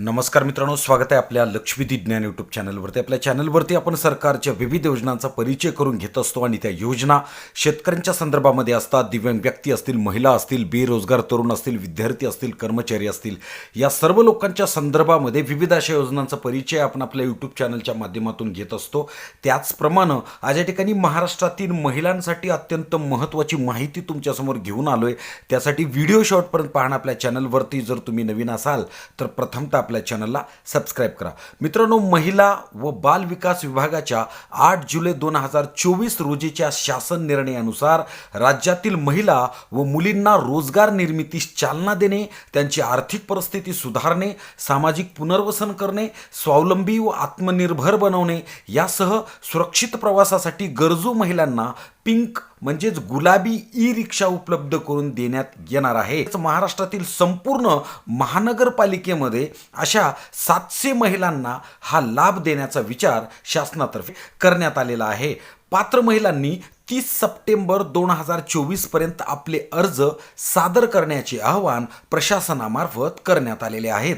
नमस्कार मित्रांनो स्वागत आहे आपल्या लक्ष्मीदी ज्ञान यूट्यूब चॅनलवरती. आपल्या चॅनलवरती आपण सरकारच्या विविध योजनांचा परिचय करून घेत असतो आणि त्या योजना शेतकऱ्यांच्या संदर्भामध्ये असतात. दिव्यांग व्यक्ती असतील महिला असतील बेरोजगार तरुण असतील विद्यार्थी असतील कर्मचारी असतील. या सर्व लोकांच्या संदर्भामध्ये विविध अशा योजनांचा परिचय आपण आपल्या यूट्यूब चॅनलच्या माध्यमातून घेत असतो. त्याचप्रमाणे आज या ठिकाणी महाराष्ट्रातील महिलांसाठी अत्यंत महत्त्वाची माहिती तुमच्यासमोर घेऊन आलो आहे त्यासाठी व्हिडिओ शॉर्टपर्यंत पाहणं आपल्या चॅनलवरती. जर तुम्ही नवीन असाल तर प्रथमतः आपल्या चॅनलला सबस्क्राईब करा. मित्रांनो महिला व बाल विकास विभागाच्या आठ जुलै दोन हजार चोवीस रोजीच्या शासन निर्णयानुसार राज्यातील महिला व मुलींना रोजगार निर्मितीस चालना देणे त्यांची आर्थिक परिस्थिती सुधारणे सामाजिक पुनर्वसन करणे स्वावलंबी व आत्मनिर्भर बनवणे यासह सुरक्षित प्रवासासाठी गरजू महिलांना पिंक म्हणजेच गुलाबी ई रिक्षा उपलब्ध करून देण्यात येणार आहे. महाराष्ट्रातील संपूर्ण महानगरपालिकेमध्ये अशा सातशे महिलांना हा लाभ देण्याचा विचार शासनातर्फे करण्यात आलेला आहे. पात्र महिलांनी तीस सप्टेंबर दोन हजार चोवीसपर्यंत आपले अर्ज सादर करण्याचे आवाहन प्रशासनामार्फत करण्यात आलेले आहेत.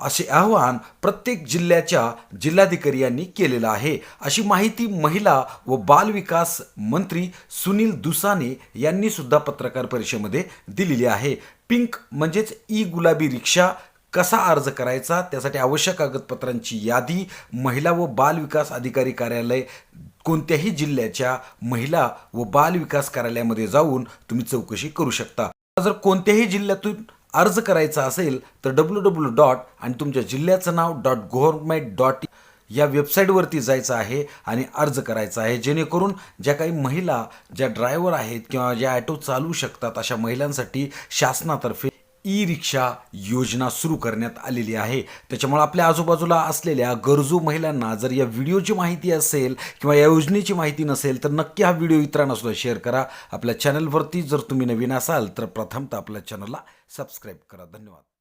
असे आवाहन प्रत्येक जिल्ह्याच्या जिल्हाधिकारी यांनी केलेलं आहे. अशी माहिती महिला व बाल विकास मंत्री सुनील दुसाने यांनी सुद्धा पत्रकार परिषदेमध्ये दिलेली आहे. पिंक म्हणजेच ई गुलाबी रिक्षा कसा अर्ज करायचा? त्यासाठी आवश्यक कागदपत्रांची यादी महिला व बाल विकास अधिकारी कार्यालय कोणत्याही जिल्ह्याच्या महिला व बाल विकास कार्यालयामध्ये जाऊन तुम्ही चौकशी करू शकता. जर कोणत्याही जिल्ह्यातून अर्ज करायचा असेल तर डब्ल्यू डब्ल्यू डॉट आणि तुमच्या जिल्ह्याचं नाव डॉट गव्हर्मेंट डॉट या वेबसाईटवरती जायचं आहे आणि अर्ज करायचा आहे. जेणेकरून ज्या काही महिला ज्या ड्रायव्हर आहेत किंवा ज्या ॲटो चालवू शकतात अशा महिलांसाठी शासनातर्फे ई रिक्षा योजना सुरू करण्यात आलेली आहे. त्याच्यामुळे आपल्या आजूबाजूला असलेल्या गरजू महिलांना जर या व्हिडिओची माहिती असेल किंवा या योजनेची माहिती नसेल तर नक्की हा व्हिडिओ इतरांना सुद्धा शेअर करा. आपल्या चॅनलवरती जर तुम्ही नवीन असाल तर प्रथमतः आपल्या चॅनलला सबस्क्राईब करा. धन्यवाद.